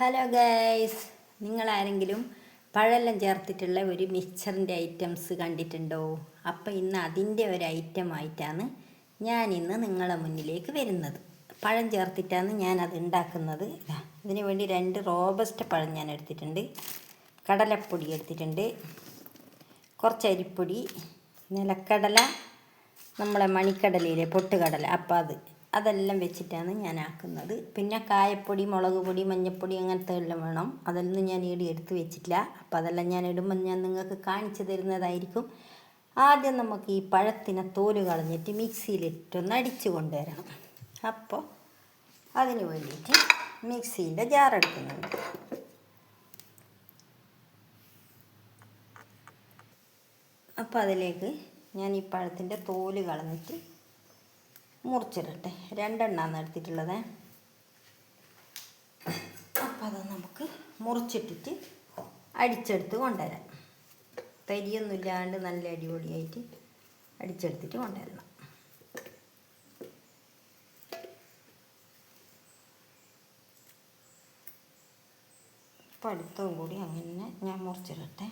Hello guys നിങ്ങളാരെങ്കിലും പഴമെല്ലാം ചേർത്തിട്ടുള്ള ഒരു മിക്സറിന്റെ items കണ്ടിട്ടുണ്ടോ? അപ്പോൾ ഇന്ന് അതിന്റെ ഒരു ഐറ്റമായിട്ടാണ് ഞാൻ ഇന്ന് നിങ്ങളെ മുന്നിലേക്ക് വരുന്നത്. പഴം ചേർത്തിട്ടാണ് ഞാൻ അത് ഉണ്ടാക്കുന്നത്. ഇതാ, ഇതിന് വേണ്ടി രണ്ട് റോബസ്റ്റ് പഴം ഞാൻ എടുത്തിട്ടുണ്ട്. കടലപ്പൊടി എടുത്തിട്ടുണ്ട്. കുറച്ച് അരിപ്പൊടി നിലക്കടല നമ്മളെ മണിക്കടലയിലെ പൊട്ടുകടല. അപ്പം അത് അതെല്ലാം വെച്ചിട്ടാണ് ഞാൻ ആക്കുന്നത് പിന്നെ കായപ്പൊടി മുളക് പൊടി മഞ്ഞൾപ്പൊടി അങ്ങനത്തെ എല്ലാം വേണം. അതൊന്നും ഞാൻ ഈടി എടുത്ത് വെച്ചിട്ടില്ല. അപ്പം അതെല്ലാം ഞാൻ ഇടുമ്പോൾ ഞാൻ നിങ്ങൾക്ക് കാണിച്ചു തരുന്നതായിരിക്കും. ആദ്യം നമുക്ക് ഈ പഴത്തിനെ തോൽ കളഞ്ഞിട്ട് മിക്സിയിലിട്ടൊന്ന് അടിച്ചു കൊണ്ടുവരണം. അപ്പോൾ അതിന് വേണ്ടിയിട്ട് മിക്സീന്റെ ജാർ എടുക്കുന്നുണ്ട്. അപ്പോൾ അതിലേക്ക് ഞാൻ ഈ പഴത്തിന്റെ തോൽ കളഞ്ഞിട്ട് മുറിച്ചിടട്ടെ. രണ്ടെണ്ണമാണ് എടുത്തിട്ടുള്ളത്. അപ്പം അത് നമുക്ക് മുറിച്ചിട്ടിട്ട് അടിച്ചെടുത്ത് കൊണ്ടുവരാം. തരിയൊന്നും ഇല്ലാണ്ട് നല്ല അടിപൊളിയായിട്ട് അടിച്ചെടുത്തിട്ട് കൊണ്ടുവരണം. പഠിത്തവും കൂടി അങ്ങനെ ഞാൻ മുറിച്ചിടട്ടെ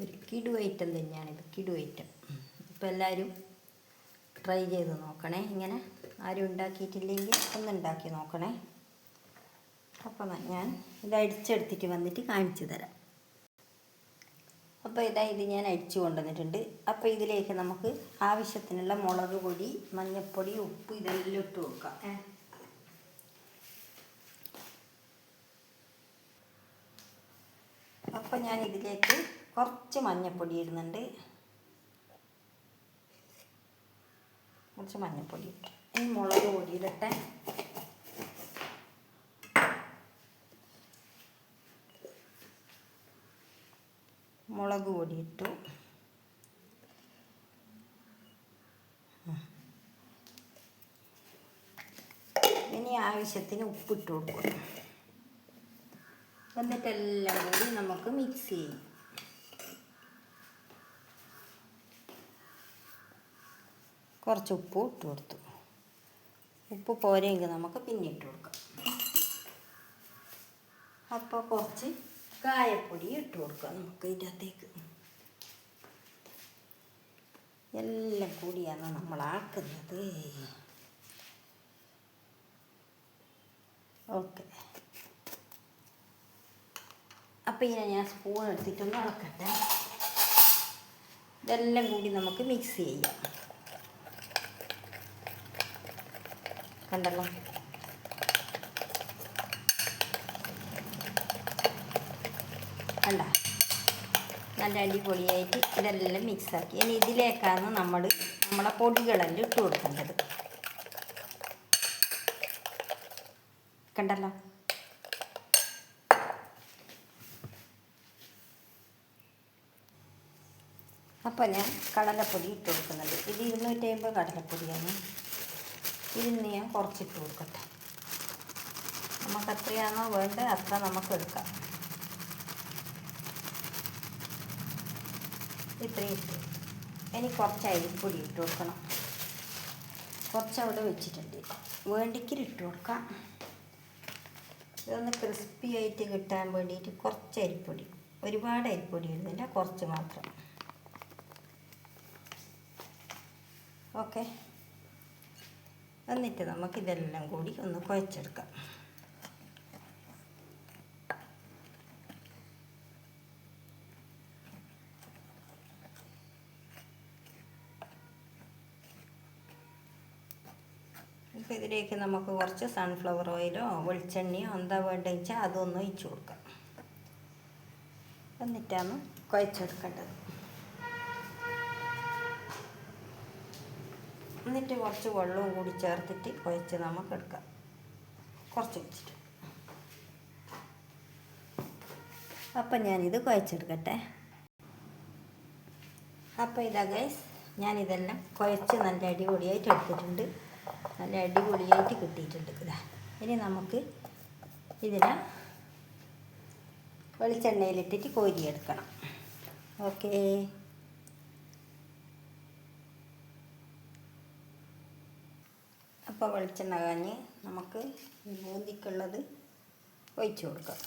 ഒരു കിടു ഐറ്റം തന്നെയാണിത് കിടു ഐറ്റം. ഇപ്പോൾ എല്ലാവരും ട്രൈ ചെയ്ത് നോക്കണേ. ഇങ്ങനെ ആരും ഉണ്ടാക്കിയിട്ടില്ലെങ്കിൽ ഒന്ന് ഉണ്ടാക്കി നോക്കണേ. അപ്പം ഞാൻ ഇത് അടിച്ചെടുത്തിട്ട് വന്നിട്ട് കാണിച്ചു തരാം. അപ്പോൾ ഇതാ ഇത് ഞാൻ അടിച്ചു കൊണ്ടുവന്നിട്ടുണ്ട്. അപ്പോൾ ഇതിലേക്ക് നമുക്ക് ആവശ്യത്തിനുള്ള മുളക് പൊടി മഞ്ഞൾപ്പൊടി ഉപ്പ് ഇതെല്ലാം ഇട്ട് കൊടുക്കാം. അപ്പോൾ ഞാൻ ഇതിലേക്ക് കുറച്ച് മഞ്ഞൾപ്പൊടി ഇടുന്നുണ്ട്. കുറച്ച് മഞ്ഞൾപ്പൊടി ഇട്ടു ഇനി മുളക് പൊടി ഇടട്ടെ മുളക് പൊടി ഇട്ടു ഇനി ആവശ്യത്തിന് ഉപ്പിട്ട് കൊടുക്കും. എന്നിട്ടെല്ലാം കൂടി നമുക്ക് മിക്സ് ചെയ്യും. കുറച്ച് ഉപ്പ് ഇട്ട് കൊടുത്തു. ഉപ്പ് പോരെങ്കിൽ നമുക്ക് പിന്നെ ഇട്ട് കൊടുക്കാം. അപ്പോൾ കുറച്ച് കായപ്പൊടി ഇട്ട് കൊടുക്കാം നമുക്ക് ഇതിനകത്തേക്ക്. എല്ലാം കൂടിയാണ് നമ്മൾ ആക്കുന്നത്. ഓക്കെ. അപ്പോൾ ഇങ്ങനെ ഞാൻ സ്പൂൺ എടുത്തിട്ടൊന്ന് ഇളക്കട്ടെ. ഇതെല്ലാം കൂടി നമുക്ക് മിക്സ് ചെയ്യാം. കണ്ടല്ലോ കണ്ട നല്ല അടിപൊളിയായിട്ട് ഇതെല്ലാം മിക്സാക്കി ഇനി ഇതിലേക്കാണ് നമ്മൾ നമ്മളെ പൊടികളെല്ലാം ഇട്ട് കൊടുക്കേണ്ടത്. കണ്ടല്ലോ? അപ്പോൾ ഞാൻ കടലപ്പൊടി ഇട്ട് കൊടുക്കുന്നുണ്ട് ഇത് ഇരുന്നൂറ്റി അമ്പത് കടലപ്പൊടിയാണ്. ഇതിന് ഞാൻ കുറച്ചിട്ട് കൊടുക്കട്ടെ. നമുക്ക് എത്രയാണോ വേണ്ടത് അത്ര നമുക്ക് എടുക്കാം. ഇത്രയും ഇട്ട്. ഇനി കുറച്ച് അരിപ്പൊടി ഇട്ട് കൊടുക്കണം. കുറച്ച് അവിടെ വെച്ചിട്ടുണ്ട്. വേണ്ടിക്കിരി ഇട്ട് കൊടുക്കാം. ഇതൊന്ന് ക്രിസ്പി ആയിട്ട് കിട്ടാൻ വേണ്ടിയിട്ട് കുറച്ച് അരിപ്പൊടി. ഒരുപാട് അരിപ്പൊടി ഇടുന്നില്ല കുറച്ച് മാത്രം. ഓക്കെ എന്നിട്ട് നമുക്ക് ഇതെല്ലാം കൂടി ഒന്ന് കുഴച്ചെടുക്കാം. ഇപ്പം ഇതിലേക്ക് നമുക്ക് കുറച്ച് സൺഫ്ലവർ ഓയിലോ വെളിച്ചെണ്ണയോ എന്താ വേണ്ടതെന്ന് വെച്ചാൽ അതൊന്ന് ഒഴിച്ചു കൊടുക്കാം. എന്നിട്ടാണ് കുഴച്ചെടുക്കേണ്ടത്. എന്നിട്ട് കുറച്ച് വെള്ളവും കൂടി ചേർത്തിട്ട് കുഴച്ച് നമുക്ക് എടുക്കാം. കുറച്ച് വെച്ചിട്ട്. അപ്പം ഞാനിത് കുഴച്ചെടുക്കട്ടെ. അപ്പോൾ ഇതാ ഗൈസ് ഞാനിതെല്ലാം കുഴച്ച് നല്ല അടിപൊളിയായിട്ട് എടുത്തിട്ടുണ്ട്. നല്ല അടിപൊളിയായിട്ട് കിട്ടിയിട്ടുണ്ട് ഇതാ. ഇനി നമുക്ക് ഇതിനെ വെളിച്ചെണ്ണയിലിട്ടിട്ട് കോരിയെടുക്കണം. ഓക്കേ. അപ്പോൾ വെളിച്ചെണ്ണ കാഞ്ഞ് നമുക്ക് ഈ ബൂന്തിക്കുള്ളത് ഒഴിച്ചു കൊടുക്കാം.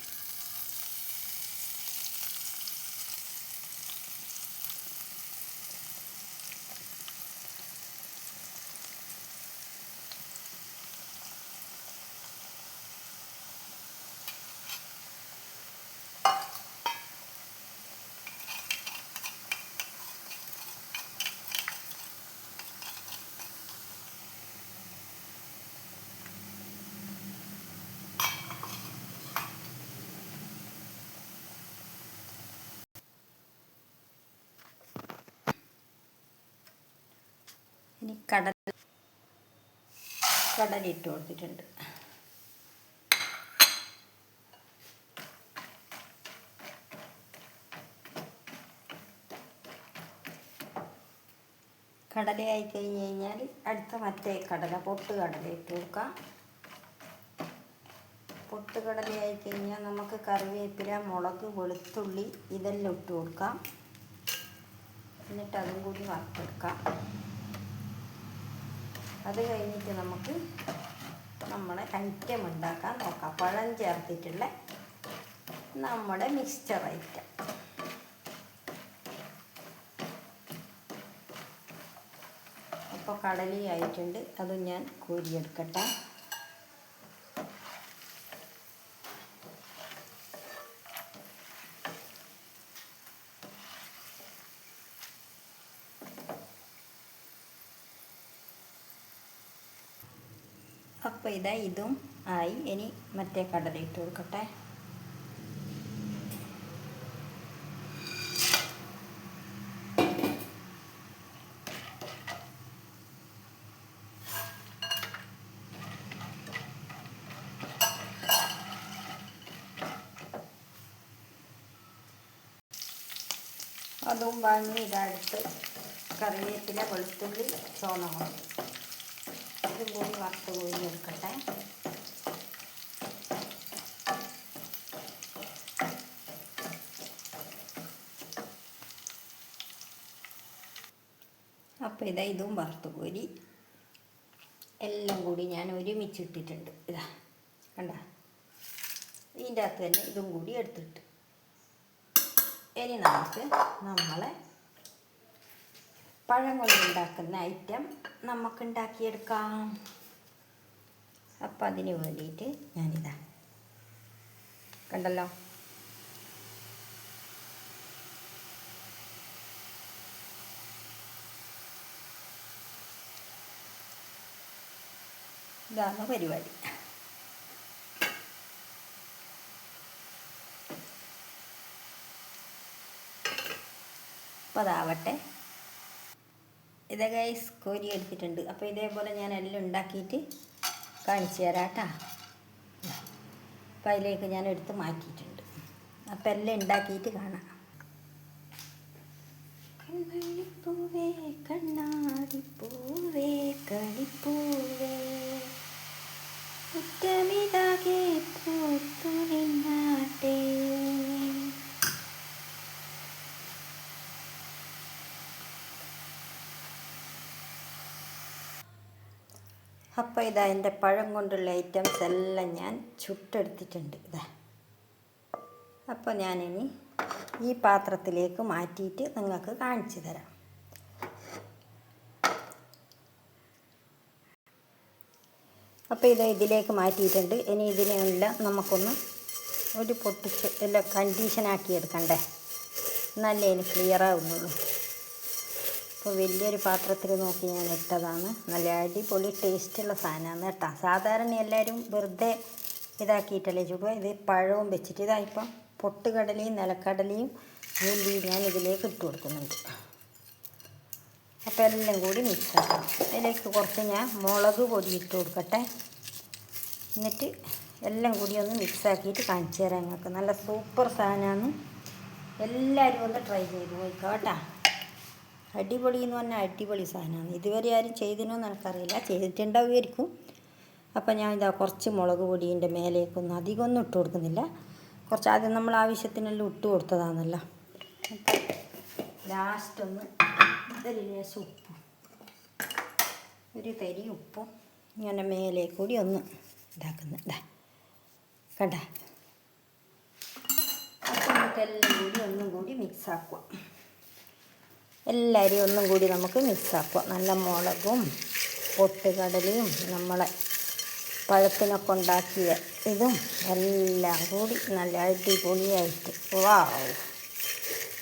ഇനി കടൽ കടല ഇട്ട് കൊടുത്തിട്ടുണ്ട്. കടലയായി കഴിഞ്ഞ് കഴിഞ്ഞാൽ അടുത്ത മറ്റേ കടല പൊട്ട് കടല ഇട്ട് കൊടുക്കാം. പൊട്ട് കടലയായി കഴിഞ്ഞാൽ നമുക്ക് കറിവേപ്പില മുളക് വെളുത്തുള്ളി ഇതെല്ലാം ഇട്ട് കൊടുക്കാം. എന്നിട്ട് അതും കൂടി വറുത്തെടുക്കാം. അത് കഴിഞ്ഞിട്ട് നമുക്ക് നമ്മുടെ ഐറ്റം ഉണ്ടാക്കാൻ നോക്കാം. പഴം ചേർത്തിട്ടുള്ള നമ്മുടെ മിക്സ്ചർ ഐറ്റം അപ്പോൾ കടലി ആയിട്ടുണ്ട് അതും ഞാൻ കോരിയെടുക്കട്ടെ. അപ്പോൾ ഇതാ ഇതും ആയി. ഇനി മറ്റേ കടല ഇട്ട് കൊടുക്കട്ടെ. അതും വാങ്ങി ഇതടുത്ത് കറിവേപ്പില വെളുത്തുള്ളി ചോന്നമുളക് ഇതും കൂടി വറുത്ത് എടുക്കട്ടെ. അപ്പോൾ ഇതാ ഇതും വറുത്ത് കോരി എല്ലാം കൂടി ഞാൻ ഒരുമിച്ചിട്ടിട്ടുണ്ട്. ഇതാ കണ്ട? ഇതിന്റെ അകത്ത് തന്നെ ഇതും കൂടി എടുത്തിട്ട്. ഇനി നമുക്ക് നമ്മളെ പഴം കൊണ്ടുണ്ടാക്കുന്ന ഐറ്റം നമുക്ക് ഉണ്ടാക്കിയെടുക്കാം അപ്പം അതിന് വേണ്ടിയിട്ട് ഞാനിതാ. കണ്ടല്ലോ? ഇതാണ് പരിപാടി. അപ്പം അതാവട്ടെ ഇത് ഗൈസ് കോരി എടുത്തിട്ടുണ്ട്. അപ്പോൾ ഇതേപോലെ ഞാൻ എല്ലാം ഉണ്ടാക്കിയിട്ട് കാണിച്ചു തരാം കേട്ടോ. അപ്പോൾ അതിലേക്ക് ഞാൻ എടുത്ത് മാറ്റിയിട്ടുണ്ട്. അപ്പോൾ എല്ലാം ഉണ്ടാക്കിയിട്ട് കാണാം. കണ്ണാടിപ്പൂവേ കണ്ണാടിപ്പൂവേ കളിപ്പൂവേ. അപ്പോൾ ഇതാ എന്റെ പഴം കൊണ്ടുള്ള ഐറ്റംസ് എല്ലാം ഞാൻ ചുട്ടെടുത്തിട്ടുണ്ട്. ഇതാ. അപ്പോൾ ഞാനിനി ഈ പാത്രത്തിലേക്ക് മാറ്റിയിട്ട് നിങ്ങൾക്ക് കാണിച്ചു തരാം. അപ്പോൾ ഇത് ഇതിലേക്ക് മാറ്റിയിട്ടുണ്ട്. ഇനി ഇതിനെല്ലാം നമുക്കൊന്ന് ഒരു പൊട്ടിച്ച് എല്ലാം കണ്ടീഷനാക്കി എടുക്കണ്ടേ? ഇനി ക്ലിയർ ആവുന്നുള്ളൂ. അപ്പോൾ വലിയൊരു പാത്രത്തിൽ നോക്കി ഞാൻ ഇട്ടതാണ്. നല്ല അടിപൊളി ടേസ്റ്റുള്ള സാധനമാണ് കേട്ടോ. സാധാരണ എല്ലാവരും വെറുതെ ഇതാക്കിയിട്ടല്ലേ ചുടുക? ഇത് പഴവും വെച്ചിട്ട് ഇതായിപ്പം പൊട്ടുകടലയും നിലക്കടലയും ഉള്ളി ഞാൻ ഇതിലേക്ക് ഇട്ട് കൊടുക്കുന്നുണ്ട്. അപ്പോൾ എല്ലാം കൂടി മിക്സ് ആക്കണം. അതിലേക്ക് കുറച്ച് ഞാൻ മുളക് പൊടി ഇട്ട് കൊടുക്കട്ടെ. എന്നിട്ട് എല്ലാം കൂടി ഒന്ന് മിക്സ് ആക്കിയിട്ട് കാണിച്ചു തരാം നിങ്ങൾക്ക്. നല്ല സൂപ്പർ സാധനമാണ്. എല്ലാവരും ഒന്ന് ട്രൈ ചെയ്ത് നോക്കാം അടിപൊളി എന്ന് പറഞ്ഞാൽ അടിപൊളി സാധനമാണ് ഇതുവരെ ആരും ചെയ്തിനോന്ന് എനിക്കറിയില്ല. ചെയ്തിട്ടുണ്ടാവുമായിരിക്കും. അപ്പോൾ ഞാൻ ഇതാ കുറച്ച് മുളക് പൊടിന്റെ മേലേക്കൊന്നും അധികമൊന്നും ഇട്ട് കൊടുക്കുന്നില്ല. കുറച്ച് ആദ്യം നമ്മൾ ആവശ്യത്തിനെല്ലാം ഇട്ട് കൊടുത്തതാണല്ലോ. ലാസ്റ്റ് ഒന്ന് ഒരു ലേശം ഉപ്പും. ഒരു തരി ഉപ്പും ഇങ്ങനെ മേലെ കൂടി ഒന്ന് ഇതാക്കുന്നു. ഇതാ കണ്ട? അപ്പം നമുക്കെല്ലാം കൂടി ഒന്നും കൂടി മിക്സ് ആക്കുക. എല്ലാവരെയും ഒന്നും കൂടി നമുക്ക് മിക്സ് ആക്കുക നല്ല മുളകും പൊട്ടുകടലയും നമ്മളെ പഴത്തിനൊക്കെ ഉണ്ടാക്കിയ ഇതും എല്ലാം കൂടി നല്ല അടിപൊളിയായിട്ട്. വാ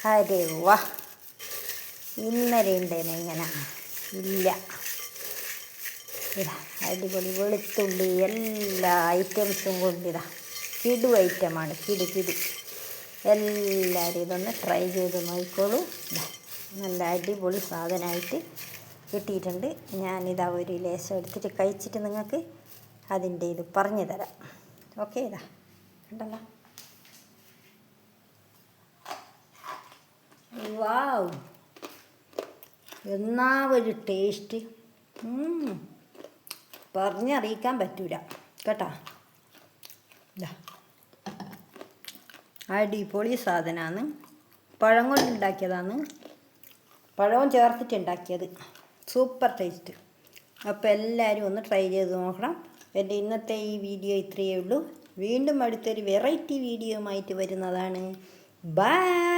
അരെ വാ. ഇന്നലെ ഉണ്ടേനെ ഇങ്ങനെ. ഇല്ല. ഇതാ അടിപൊളി വെളുത്തുള്ളി എല്ലാ ഐറ്റംസും കൊണ്ടിതാ കിടു ഐറ്റമാണ് കിടു കിടു. എല്ലാവരും ഇതൊന്ന് ട്രൈ ചെയ്ത് നോക്കിക്കോളൂ. ദാ, നല്ല അടിപൊളി സാധനമായിട്ട് കിട്ടിയിട്ടുണ്ട്. ഞാനിതാ ഒരു ലേശം എടുത്തിട്ട് കഴിച്ചിട്ട് നിങ്ങൾക്ക് അതിന്റെ ഇത് പറഞ്ഞു തരാം. ഓക്കെ ഇതാ. കണ്ടല്ലോ? വാവ്. എന്നാ ഒരു ടേസ്റ്റ്. പറഞ്ഞറിയിക്കാൻ പറ്റൂല. കേട്ടാ? ഇതാ. അടിപൊളി സാധനമാണ് പഴം കൊണ്ട് ഉണ്ടാക്കിയതാണ് പഴവും ചേർത്തിട്ട് ഉണ്ടാക്കിയത് സൂപ്പർ ടേസ്റ്റ് അപ്പോൾ എല്ലാവരും ഒന്ന് ട്രൈ ചെയ്ത് നോക്കണം. എന്റെ ഇന്നത്തെ ഈ വീഡിയോ ഇത്രയേ ഉള്ളൂ. വീണ്ടും അടുത്തൊരു വെറൈറ്റി വീഡിയോയുമായിട്ട് വരുന്നതാണ്. ബൈ